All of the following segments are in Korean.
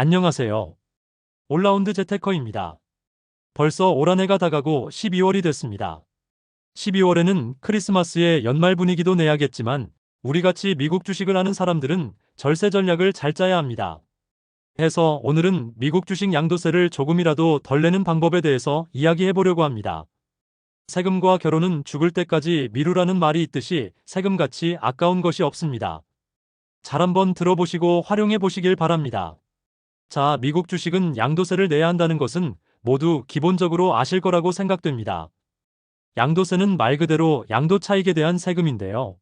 안녕하세요. 올라운드 재테커입니다. 벌써 올 한 해가 다가고 12월이 됐습니다. 12월에는 크리스마스에 연말 분위기도 내야겠지만 우리같이 미국 주식을 하는 사람들은 절세 전략을 잘 짜야 합니다. 해서 오늘은 미국 주식 양도세를 조금이라도 덜 내는 방법에 대해서 이야기해 보려고 합니다. 세금과 결혼은 죽을 때까지 미루라는 말이 있듯이 세금같이 아까운 것이 없습니다. 잘 한번 들어보시고 활용해 보시길 바랍니다. 자, 미국 주식은 양도세를 내야 한다는 것은 모두 기본적으로 아실 거라고 생각됩니다. 양도세는 말 그대로 양도 차익에 대한 세금인데요.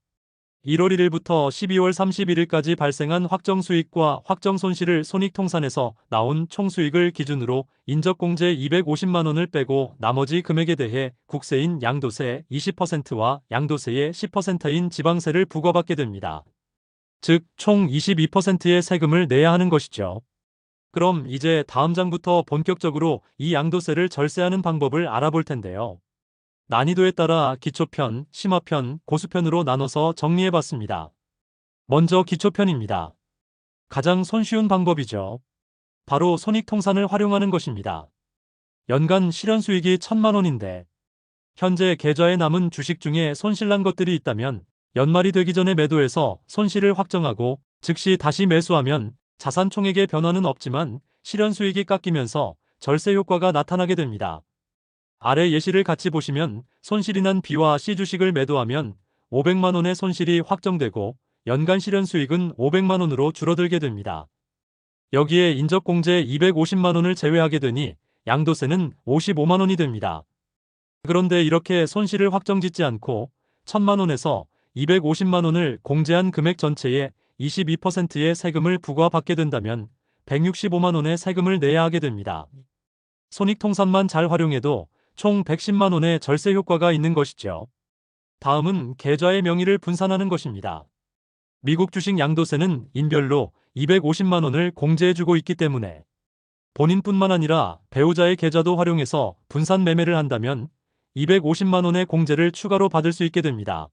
1월 1일부터 12월 31일까지 발생한 확정 수익과 확정 손실을 손익통산에서 나온 총 수익을 기준으로 인적공제 250만 원을 빼고 나머지 금액에 대해 국세인 양도세 20%와 양도세의 10%인 지방세를 부과받게 됩니다. 즉, 총 22%의 세금을 내야 하는 것이죠. 그럼 이제 다음 장부터 본격적으로 이 양도세를 절세하는 방법을 알아볼 텐데요. 난이도에 따라 기초편, 심화편, 고수편으로 나눠서 정리해 봤습니다. 먼저 기초편입니다. 가장 손쉬운 방법이죠. 바로 손익통산을 활용하는 것입니다. 연간 실현 수익이 천만 원인데 현재 계좌에 남은 주식 중에 손실난 것들이 있다면 연말이 되기 전에 매도해서 손실을 확정하고 즉시 다시 매수하면 자산 총액의 변화는 없지만 실현 수익이 깎이면서 절세 효과가 나타나게 됩니다. 아래 예시를 같이 보시면 손실이 난 B와 C 주식을 매도하면 500만 원의 손실이 확정되고 연간 실현 수익은 500만 원으로 줄어들게 됩니다. 여기에 인적공제 250만 원을 제외하게 되니 양도세는 55만 원이 됩니다. 그런데 이렇게 손실을 확정짓지 않고 1000만 원에서 250만 원을 공제한 금액 전체의 22%의 세금을 부과받게 된다면 165만 원의 세금을 내야 하게 됩니다. 손익통산만 잘 활용해도 총 110만 원의 절세 효과가 있는 것이죠. 다음은 계좌의 명의를 분산하는 것입니다. 미국 주식 양도세는 인별로 250만 원을 공제해주고 있기 때문에 본인뿐만 아니라 배우자의 계좌도 활용해서 분산 매매를 한다면 250만 원의 공제를 추가로 받을 수 있게 됩니다.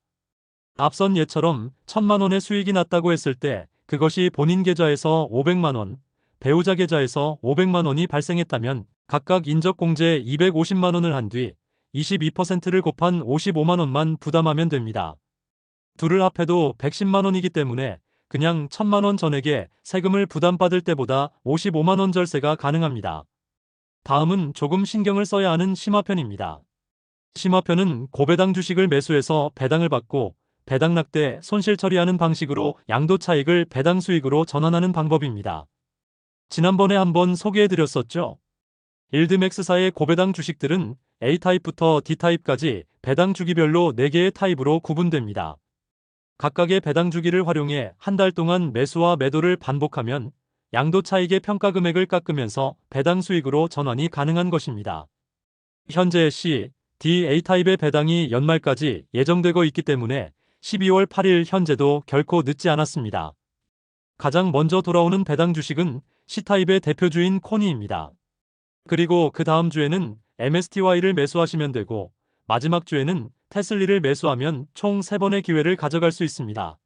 앞선 예처럼 1000만 원의 수익이 났다고 했을 때 그것이 본인 계좌에서 500만 원, 배우자 계좌에서 500만 원이 발생했다면 각각 인적공제 250만 원을 한 뒤 22%를 곱한 55만 원만 부담하면 됩니다. 둘을 합해도 110만 원이기 때문에 그냥 1000만 원 전액에 세금을 부담받을 때보다 55만 원 절세가 가능합니다. 다음은 조금 신경을 써야 하는 심화편입니다. 심화편은 고배당 주식을 매수해서 배당을 받고 배당 낙대 손실 처리하는 방식으로 양도 차익을 배당 수익으로 전환하는 방법입니다. 지난번에 한번 소개해드렸었죠. 일드맥스사의 고배당 주식들은 A타입부터 D타입까지 배당 주기별로 4개의 타입으로 구분됩니다. 각각의 배당 주기를 활용해 한 달 동안 매수와 매도를 반복하면 양도 차익의 평가 금액을 깎으면서 배당 수익으로 전환이 가능한 것입니다. 현재 C, D, A타입의 배당이 연말까지 예정되고 있기 때문에 12월 8일 현재도 결코 늦지 않았습니다. 가장 먼저 돌아오는 배당 주식은 C타입의 대표주인 코니입니다. 그리고 그 다음 주에는 MSTY를 매수하시면 되고 마지막 주에는 테슬리를 매수하면 총 3번의 기회를 가져갈 수 있습니다.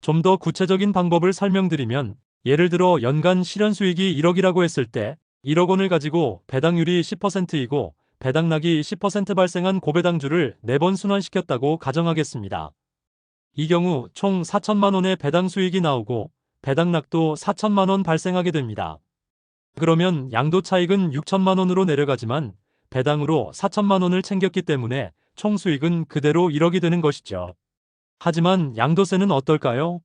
좀 더 구체적인 방법을 설명드리면 예를 들어 연간 실현 수익이 1억이라고 했을 때 1억 원을 가지고 배당률이 10%이고 배당락이 10% 발생한 고배당주를 4번 순환시켰다고 가정하겠습니다. 이 경우 총 4천만 원의 배당 수익이 나오고 배당락도 4천만 원 발생하게 됩니다. 그러면 양도 차익은 6천만 원으로 내려가지만 배당으로 4천만 원을 챙겼기 때문에 총 수익은 그대로 1억이 되는 것이죠. 하지만 양도세는 어떨까요?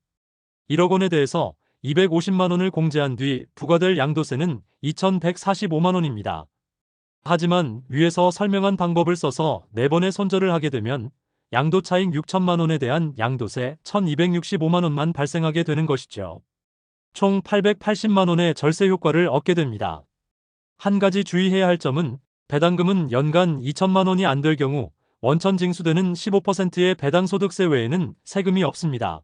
1억 원에 대해서 250만 원을 공제한 뒤 부과될 양도세는 2,145만 원입니다. 하지만 위에서 설명한 방법을 써서 4번의 손절을 하게 되면 양도 차익 6천만 원에 대한 양도세 1,265만 원만 발생하게 되는 것이죠. 총 880만 원의 절세 효과를 얻게 됩니다. 한 가지 주의해야 할 점은 배당금은 연간 2천만 원이 안 될 경우 원천 징수되는 15%의 배당 소득세 외에는 세금이 없습니다.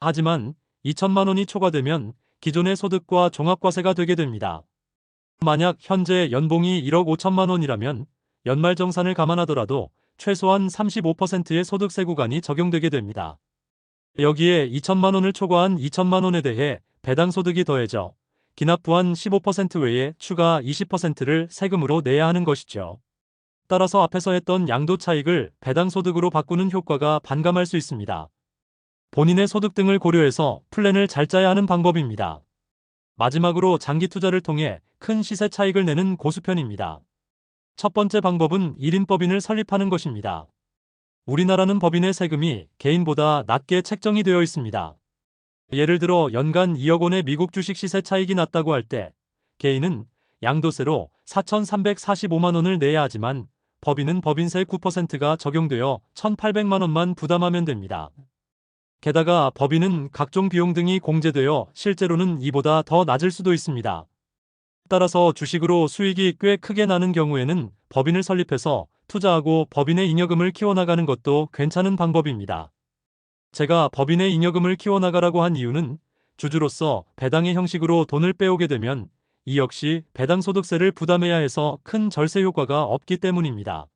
하지만 2천만 원이 초과되면 기존의 소득과 종합과세가 되게 됩니다. 만약 현재 연봉이 1억 5천만 원이라면 연말정산을 감안하더라도 최소한 35%의 소득세 구간이 적용되게 됩니다. 여기에 2천만 원을 초과한 2천만 원에 대해 배당 소득이 더해져 기납부한 15% 외에 추가 20%를 세금으로 내야 하는 것이죠. 따라서 앞에서 했던 양도 차익을 배당 소득으로 바꾸는 효과가 반감할 수 있습니다. 본인의 소득 등을 고려해서 플랜을 잘 짜야 하는 방법입니다. 마지막으로 장기 투자를 통해 큰 시세 차익을 내는 고수편입니다. 첫 번째 방법은 1인 법인을 설립하는 것입니다. 우리나라는 법인의 세금이 개인보다 낮게 책정이 되어 있습니다. 예를 들어 연간 2억 원의 미국 주식 시세 차익이 났다고 할 때 개인은 양도세로 4,345만 원을 내야 하지만 법인은 법인세 9%가 적용되어 1,800만 원만 부담하면 됩니다. 게다가 법인은 각종 비용 등이 공제되어 실제로는 이보다 더 낮을 수도 있습니다. 따라서 주식으로 수익이 꽤 크게 나는 경우에는 법인을 설립해서 투자하고 법인의 잉여금을 키워나가는 것도 괜찮은 방법입니다. 제가 법인의 잉여금을 키워나가라고 한 이유는 주주로서 배당의 형식으로 돈을 빼오게 되면 이 역시 배당소득세를 부담해야 해서 큰 절세 효과가 없기 때문입니다.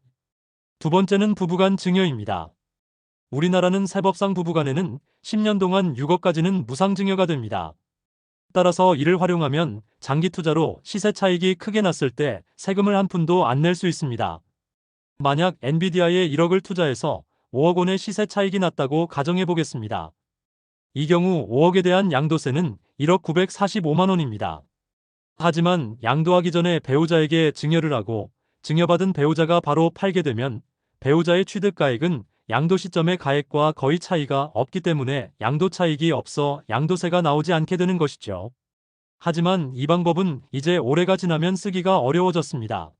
두 번째는 부부간 증여입니다. 우리나라는 세법상 부부간에는 10년 동안 6억까지는 무상증여가 됩니다. 따라서 이를 활용하면 장기 투자로 시세 차익이 크게 났을 때 세금을 한 푼도 안 낼 수 있습니다. 만약 엔비디아에 1억을 투자해서 5억 원의 시세 차익이 났다고 가정해 보겠습니다. 이 경우 5억에 대한 양도세는 1억 945만 원입니다. 하지만 양도하기 전에 배우자에게 증여를 하고 증여받은 배우자가 바로 팔게 되면 배우자의 취득가액은 양도 시점의 가액과 거의 차이가 없기 때문에 양도 차익이 없어 양도세가 나오지 않게 되는 것이죠. 하지만 이 방법은 이제 올해가 지나면 쓰기가 어려워졌습니다.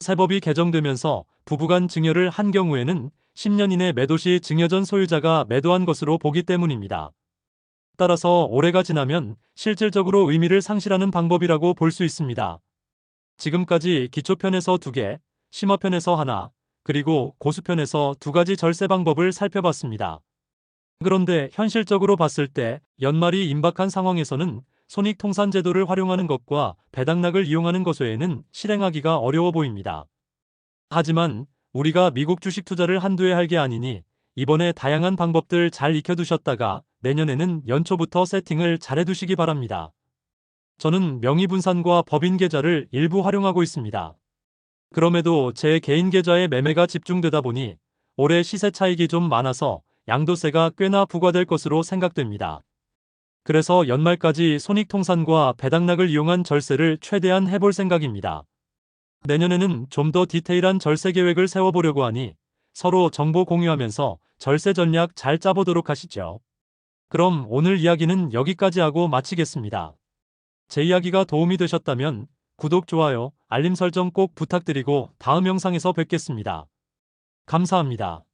세법이 개정되면서 부부간 증여를 한 경우에는 10년 이내 매도 시 증여 전 소유자가 매도한 것으로 보기 때문입니다. 따라서 올해가 지나면 실질적으로 의미를 상실하는 방법이라고 볼 수 있습니다. 지금까지 기초편에서 2개, 심화편에서 하나, 그리고 고수편에서 두 가지 절세 방법을 살펴봤습니다. 그런데 현실적으로 봤을 때 연말이 임박한 상황에서는 손익통산제도를 활용하는 것과 배당락을 이용하는 것 외에는 실행하기가 어려워 보입니다. 하지만 우리가 미국 주식 투자를 한두 해 할 게 아니니 이번에 다양한 방법들 잘 익혀두셨다가 내년에는 연초부터 세팅을 잘 해두시기 바랍니다. 저는 명의분산과 법인 계좌를 일부 활용하고 있습니다. 그럼에도 제 개인 계좌에 매매가 집중되다 보니 올해 시세 차익이 좀 많아서 양도세가 꽤나 부과될 것으로 생각됩니다. 그래서 연말까지 손익통산과 배당락을 이용한 절세를 최대한 해볼 생각입니다. 내년에는 좀 더 디테일한 절세 계획을 세워보려고 하니 서로 정보 공유하면서 절세 전략 잘 짜보도록 하시죠. 그럼 오늘 이야기는 여기까지 하고 마치겠습니다. 제 이야기가 도움이 되셨다면 구독, 좋아요, 알림 설정 꼭 부탁드리고 다음 영상에서 뵙겠습니다. 감사합니다.